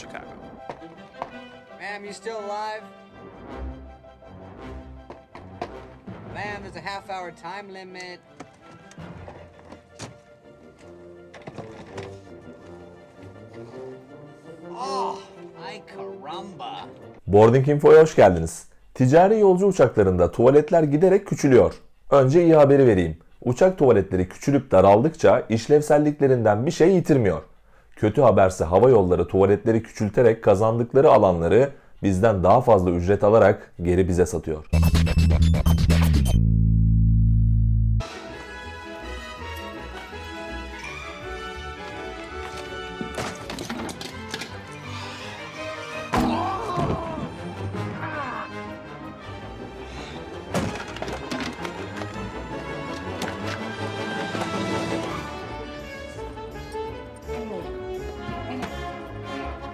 Chicago. Ma'am, you still alive? Ma'am, there's a half hour time limit. Oh, ay caramba. Boarding Info'ya hoş geldiniz. Ticari yolcu uçaklarında tuvaletler giderek küçülüyor. Önce iyi haberi vereyim. Uçak tuvaletleri küçülüp daraldıkça işlevselliklerinden bir şey yitirmiyor. Kötü haberse hava yolları tuvaletleri küçülterek kazandıkları alanları bizden daha fazla ücret alarak geri bize satıyor.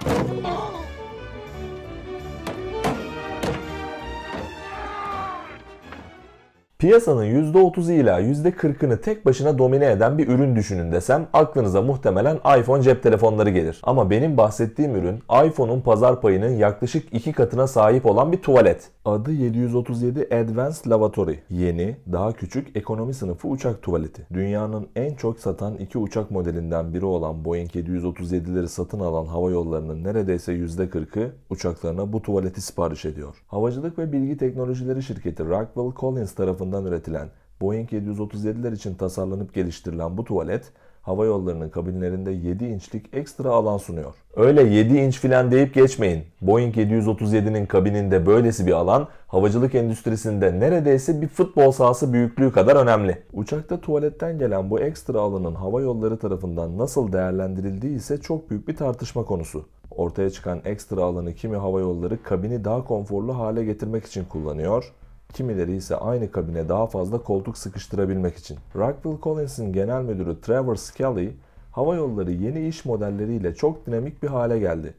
Oh. Piyasanın %30'u ila %40'ını tek başına domine eden bir ürün düşünün desem aklınıza muhtemelen iPhone cep telefonları gelir. Ama benim bahsettiğim ürün iPhone'un pazar payının yaklaşık iki katına sahip olan bir tuvalet. Adı 737 Advanced Lavatory. Yeni, daha küçük ekonomi sınıfı uçak tuvaleti. Dünyanın en çok satan iki uçak modelinden biri olan Boeing 737'leri satın alan hava yollarının neredeyse %40'ı uçaklarına bu tuvaleti sipariş ediyor. Havacılık ve Bilgi Teknolojileri şirketi Rockwell Collins tarafından üretilen Boeing 737'ler için tasarlanıp geliştirilen bu tuvalet hava yollarının kabinlerinde 7 inçlik ekstra alan sunuyor. Öyle 7 inç filan deyip geçmeyin. Boeing 737'nin kabininde böylesi bir alan havacılık endüstrisinde neredeyse bir futbol sahası büyüklüğü kadar önemli. Uçakta tuvaletten gelen bu ekstra alanın hava yolları tarafından nasıl değerlendirildiği ise çok büyük bir tartışma konusu. Ortaya çıkan ekstra alanı kimi hava yolları kabini daha konforlu hale getirmek için kullanıyor, Kimileri ise aynı kabine daha fazla koltuk sıkıştırabilmek için. Rockwell Collins'in genel müdürü Trevor Scully, hava yolları yeni iş modelleriyle çok dinamik bir hale geldi.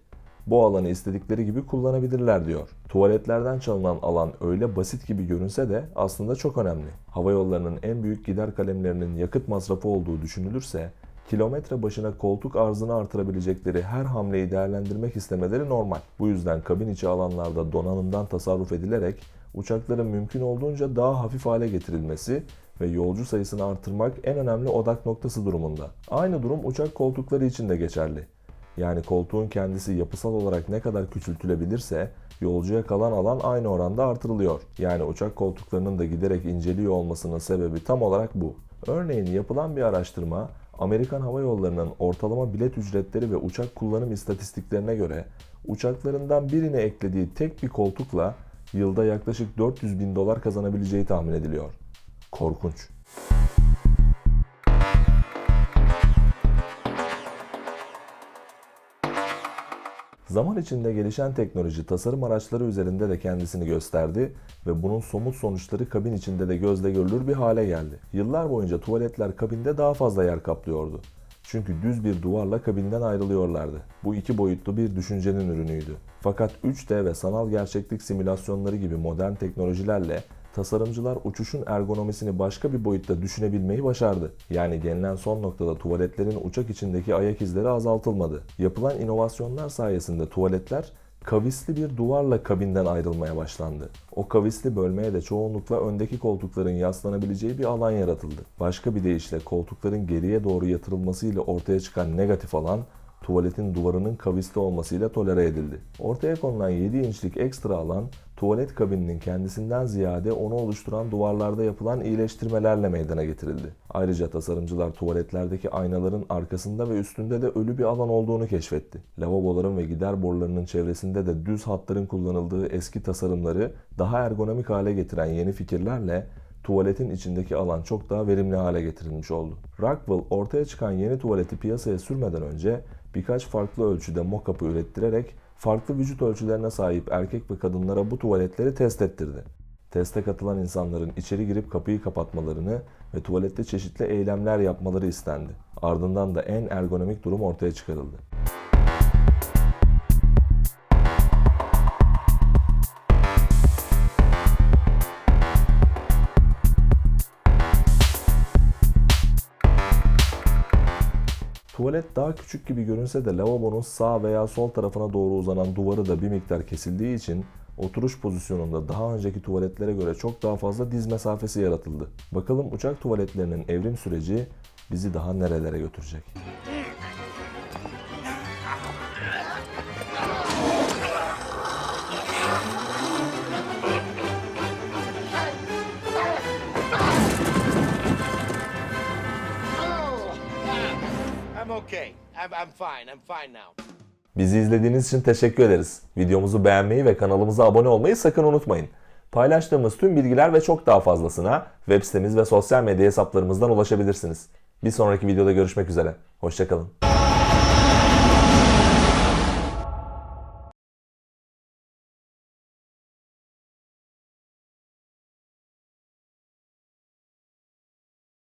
Bu alanı istedikleri gibi kullanabilirler diyor. Tuvaletlerden çalınan alan öyle basit gibi görünse de aslında çok önemli. Hava yollarının en büyük gider kalemlerinin yakıt masrafı olduğu düşünülürse kilometre başına koltuk arzını artırabilecekleri her hamleyi değerlendirmek istemeleri normal. Bu yüzden kabin içi alanlarda donanımdan tasarruf edilerek uçakların mümkün olduğunca daha hafif hale getirilmesi ve yolcu sayısını artırmak en önemli odak noktası durumunda. Aynı durum uçak koltukları için de geçerli. Yani koltuğun kendisi yapısal olarak ne kadar küçültülebilirse yolcuya kalan alan aynı oranda artırılıyor. Yani uçak koltuklarının da giderek inceliyor olmasının sebebi tam olarak bu. Örneğin yapılan bir araştırma Amerikan Hava Yolları'nın ortalama bilet ücretleri ve uçak kullanım istatistiklerine göre uçaklarından birine eklediği tek bir koltukla yılda yaklaşık 400 bin dolar kazanabileceği tahmin ediliyor. Korkunç. Zaman içinde gelişen teknoloji tasarım araçları üzerinde de kendisini gösterdi ve bunun somut sonuçları kabin içinde de gözle görülür bir hale geldi. Yıllar boyunca tuvaletler kabinde daha fazla yer kaplıyordu. Çünkü düz bir duvarla kabinden ayrılıyorlardı. Bu iki boyutlu bir düşüncenin ürünüydü. Fakat 3D ve sanal gerçeklik simülasyonları gibi modern teknolojilerle tasarımcılar uçuşun ergonomisini başka bir boyutta düşünebilmeyi başardı. Yani gelinen son noktada tuvaletlerin uçak içindeki ayak izleri azaltılmadı. Yapılan inovasyonlar sayesinde tuvaletler kavisli bir duvarla kabinden ayrılmaya başlandı. O kavisli bölmeye de çoğunlukla öndeki koltukların yaslanabileceği bir alan yaratıldı. Başka bir deyişle koltukların geriye doğru yatırılmasıyla ortaya çıkan negatif alan tuvaletin duvarının kavisli olmasıyla tolere edildi. Ortaya konulan 7 inçlik ekstra alan tuvalet kabininin kendisinden ziyade onu oluşturan duvarlarda yapılan iyileştirmelerle meydana getirildi. Ayrıca tasarımcılar tuvaletlerdeki aynaların arkasında ve üstünde de ölü bir alan olduğunu keşfetti. Lavaboların ve gider borularının çevresinde de düz hatların kullanıldığı eski tasarımları daha ergonomik hale getiren yeni fikirlerle tuvaletin içindeki alan çok daha verimli hale getirilmiş oldu. Rockwell ortaya çıkan yeni tuvaleti piyasaya sürmeden önce birkaç farklı ölçüde mock-up'ı ürettirerek farklı vücut ölçülerine sahip erkek ve kadınlara bu tuvaletleri test ettirdi. Teste katılan insanların içeri girip kapıyı kapatmalarını ve tuvalette çeşitli eylemler yapmaları istendi. Ardından da en ergonomik durum ortaya çıkarıldı. Tuvalet daha küçük gibi görünse de lavabonun sağ veya sol tarafına doğru uzanan duvarı da bir miktar kesildiği için oturuş pozisyonunda daha önceki tuvaletlere göre çok daha fazla diz mesafesi yaratıldı. Bakalım uçak tuvaletlerinin evrim süreci bizi daha nerelere götürecek? Okay. I'm, I'm fine. I'm fine now. Bizi izlediğiniz için teşekkür ederiz. Videomuzu beğenmeyi ve kanalımıza abone olmayı sakın unutmayın. Paylaştığımız tüm bilgiler ve çok daha fazlasına web sitemiz ve sosyal medya hesaplarımızdan ulaşabilirsiniz. Bir sonraki videoda görüşmek üzere. Hoşçakalın.